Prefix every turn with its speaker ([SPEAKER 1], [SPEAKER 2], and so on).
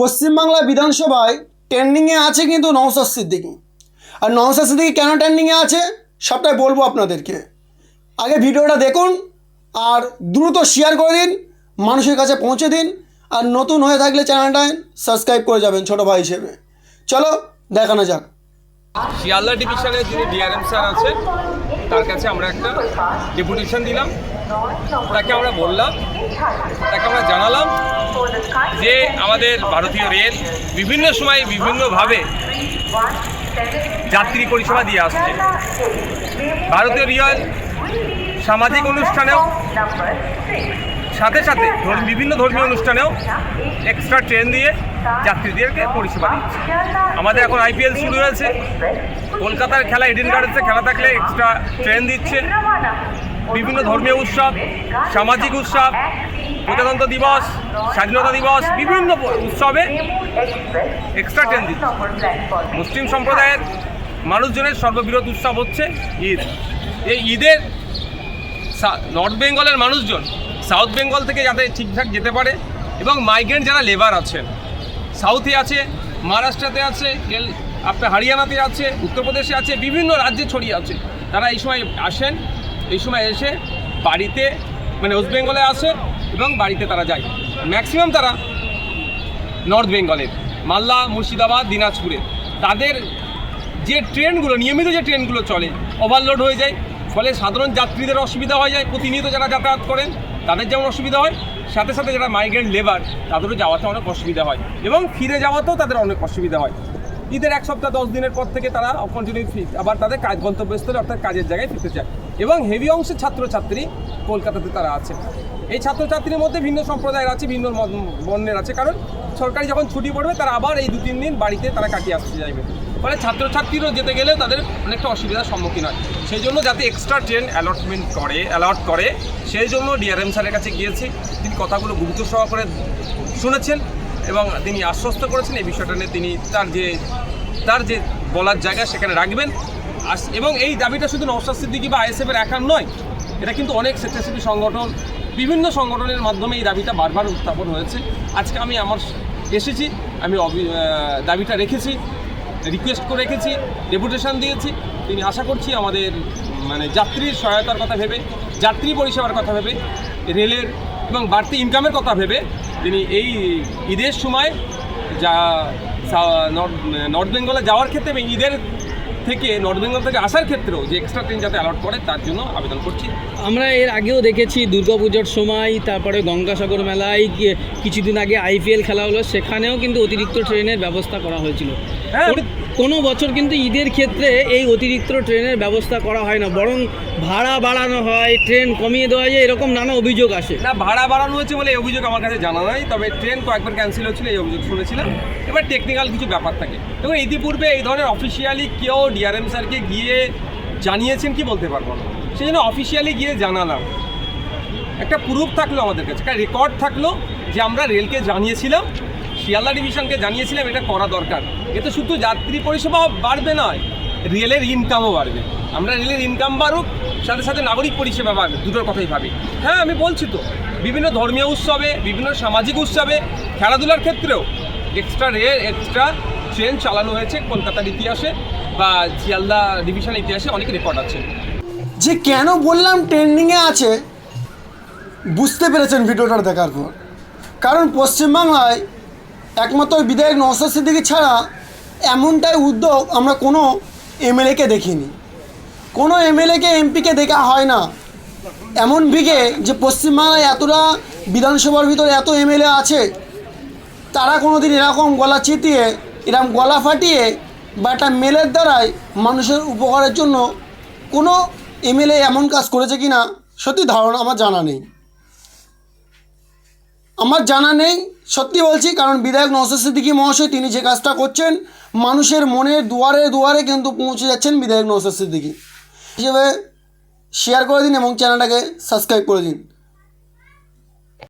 [SPEAKER 1] পশ্চিমবাংলা বিধানসভায় ট্রেন্ডিংয়ে আছে কিন্তু নওসাদ সিদ্দিকি। আর নওসাদ সিদ্দিকি কেন ট্রেন্ডিংয়ে আছে, সবটাই বলব আপনাদেরকে। আগে ভিডিওটা দেখুন, আর দ্রুত শেয়ার করে দিন, মানুষের কাছে পৌঁছে দিন, আর নতুন হয়ে থাকলে চ্যানেলটা সাবস্ক্রাইব করে যাবেন ছোটো ভাই হিসেবে। চলো, দেখানো যাক।
[SPEAKER 2] শিয়ালদা ডিভিশনের যিনি ডিআরএম স্যার আছেন, তার কাছে আমরা একটা ডেপুটেশন দিলাম। তাকে আমরা বললাম তাকে আমরা জানালাম যে আমাদের ভারতীয় রেল বিভিন্ন সময় বিভিন্নভাবে যাত্রী পরিষেবা দিয়ে আসছে। ভারতীয় রেল সামাজিক অনুষ্ঠানেও সাথে সাথে বিভিন্ন ধর্মীয় অনুষ্ঠানেও এক্সট্রা ট্রেন দিয়ে যাত্রীদেরকে পরিষেবা দিচ্ছে। আমাদের এখন আইপিএল শুরু হয়েছে। কলকাতার খেলা ইডেন গার্ডেন্সে খেলা থাকলে এক্সট্রা ট্রেন দিচ্ছে। বিভিন্ন ধর্মীয় উৎসব, সামাজিক উৎসব, প্রজাতন্ত্র দিবস, স্বাধীনতা দিবস, বিভিন্ন উৎসবে এক্সট্রা ট্রেন দিচ্ছে মুসলিম সম্প্রদায়ের মানুষজনের সর্ববৃহৎ উৎসব হচ্ছে ঈদ। এই ঈদের নর্থ বেঙ্গলের মানুষজন সাউথ বেঙ্গল থেকে যাতে ঠিকঠাক যেতে পারে এবং মাইগ্রেন্ট যারা লেবার আছেন সাউথে আছে মহারাষ্ট্রতে আছে আপনার হরিয়ানাতে আছে উত্তরপ্রদেশে আছে, বিভিন্ন রাজ্যে ছড়িয়ে আছে, তারা এই সময় আসেন। এই সময় এসে বাড়িতে মানে ওয়েস্ট বেঙ্গলে আসে এবং বাড়িতে তারা যায়। ম্যাক্সিমাম তারা নর্থ বেঙ্গলের, মালদা, মুর্শিদাবাদ, দিনাজপুরে। তাদের যে ট্রেনগুলো, নিয়মিত যে ট্রেনগুলো চলে ওভারলোড হয়ে যায়। ফলে সাধারণ যাত্রীদের অসুবিধা হয়ে যায়। প্রতিনিয়ত যারা যাতায়াত করেন, তাদের যেমন অসুবিধা হয়, সাথে সাথে যারা মাইগ্রেন্ট লেবার তাদেরও যাওয়াতে অনেক অসুবিধা হয় এবং ফিরে যাওয়াতেও তাদের অনেক অসুবিধা হয়। ঈদের এক সপ্তাহ, দশ দিনের পর থেকে তারা কন্টিনিউ আবার তাদের কাজ, গন্তব্যস্থলে অর্থাৎ কাজের জায়গায় ফিরতে চায়। এবং হেভি অংশের ছাত্রছাত্রী কলকাতাতে তারা আছে। এই ছাত্রছাত্রীর মধ্যে ভিন্ন সম্প্রদায়ের আছে, ভিন্ন বর্ণের আছে। কারণ সরকারি যখন ছুটি পড়বে, তারা আবার এই দু তিন দিন বাড়িতে তারা কাটিয়ে আসতে চাইবে। ফলে ছাত্রছাত্রীরও যেতে গেলে তাদের অনেকটা অসুবিধার সম্মুখীন হয়। সেই জন্য যাতে এক্সট্রা ট্রেন অ্যালটমেন্ট করে অ্যালট করে সেই জন্য ডিআরএম স্যারের কাছে গিয়েছি। তিনি কথাগুলো গুরুত্ব সহকারে শুনেছেন এবং তিনি আশ্বস্ত করেছেন। এই বিষয়টা নিয়ে তিনি তার যে তার যে বলার জায়গা সেখানে রাখবেন। এবং এই দাবিটা শুধু নওশাদ সিদ্দিকি বা আইএসএফের একার নয়, এটা কিন্তু অনেক স্বেচ্ছাসেবী সংগঠন, বিভিন্ন সংগঠনের মাধ্যমে এই দাবিটা বারবার উত্থাপন হয়েছে। আজকে আমি আমার এসেছি, আমি দাবিটা রেখেছি, রিকোয়েস্ট করে রেখেছি, ডেপুটেশন দিয়েছি। তিনি আশা করছি আমাদের মানে যাত্রীর সহায়তার কথা ভেবে, যাত্রী পরিষেবার কথা ভেবে, রেলের এবং বাড়তি ইনকামের কথা ভেবে, তিনি এই ঈদের সময় যা নর্থ নর্থ বেঙ্গলে যাওয়ার ক্ষেত্রে এবং ঈদের থেকে নর্থ বেঙ্গল থেকে আসার ক্ষেত্রেও যে এক্সট্রা ট্রেন যাতে অ্যালট করে তার জন্য আবেদন করছি।
[SPEAKER 3] আমরা এর আগেও দেখেছি দুর্গাপুজোর সময় তারপরে গঙ্গাসাগর মেলায় কিছুদিন আগে আইপিএল খেলা হলো সেখানেও কিন্তু অতিরিক্ত ট্রেনের ব্যবস্থা করা হয়েছিল।
[SPEAKER 2] হ্যাঁ,
[SPEAKER 3] কোনো- বছর কিন্তু ঈদের ক্ষেত্রে এই অতিরিক্ত ট্রেনের ব্যবস্থা করা হয় না, বরং ভাড়া বাড়ানো হয়, ট্রেন কমিয়ে দেওয়া যায়, এরকম নানা অভিযোগ আসে।
[SPEAKER 2] না, ভাড়া বাড়ানো হয়েছে বলে এই অভিযোগ আমার কাছে জানা নাই, তবে ট্রেন কয়েকবার ক্যান্সেল হয়েছিল, এই অভিযোগ শুনেছিলাম। এবার টেকনিক্যাল কিছু ব্যাপার থাকে। এবং ইতিপূর্বে এই ধরনের অফিসিয়ালি কেউ ডিআরএম স্যারকে গিয়ে জানিয়েছেন কি বলতে পারব না। সেই জন্য অফিসিয়ালি গিয়ে জানালাম। একটা প্রুফ থাকল আমাদের কাছে, একটা রেকর্ড থাকল যে আমরা রেলকে জানিয়েছিলাম শিয়ালদা ডিভিশনকে জানিয়েছিলাম এটা করা দরকার। এতে শুধু যাত্রী পরিষেবা বাড়বে নয়, রেলের ইনকামও বাড়বে। আমরা রেলের ইনকাম বাড়ুক, সাথে সাথে নাগরিক পরিষেবা বাড়বে, দুটোর কথাই ভাবি। হ্যাঁ আমি বলছি তো, বিভিন্ন ধর্মীয় উৎসবে, বিভিন্ন সামাজিক উৎসবে, খেলাধুলার ক্ষেত্রেও এক্সট্রা রেল এক্সট্রা ট্রেন চালানো হয়েছে কলকাতার ইতিহাসে বা শিয়ালদা ডিভিশনের ইতিহাসে অনেক রেকর্ড আছে।
[SPEAKER 1] যে কেন বললাম ট্রেন্ডিংয়ে আছে, বুঝতে পেরেছেন ভিডিওটা দেখার পর। কারণ পশ্চিমবাংলায় একমাত্র বিধায়ক নওসাদ সিদ্দিকি ছাড়া এমনটাই উদ্যোগ আমরা কোনো এমএলএকে দেখিনি। কোনো এমএলএকে, এমপিকে দেখা হয় না। এমন বিঘে যে পশ্চিমবাংলায় এতটা বিধানসভার ভিতরে এত এমএলএ আছে, তারা কোনো দিন এরকম গলা চিতিয়ে, এরকম গলা ফাটিয়ে বা একটা মেলের দ্বারাই মানুষের উপকারের জন্য কোনো এমএলএ এমন কাজ করেছে কি না সত্যি ধারণা আমার জানা নেই। আমার জানা নেই, সত্যি বলছি, কারণ বিধায়ক নওসাদ সিদ্দিকী মহাশয় তিনি যে কাজটা করছেন, মানুষের মনের দুয়ারে দুয়ারে কিন্তু পৌঁছে যাচ্ছেন বিধায়ক নওসাদ সিদ্দিকী। হিসেবে শেয়ার করে দিন এবং চ্যানেলটাকে সাবস্ক্রাইব করে দিন।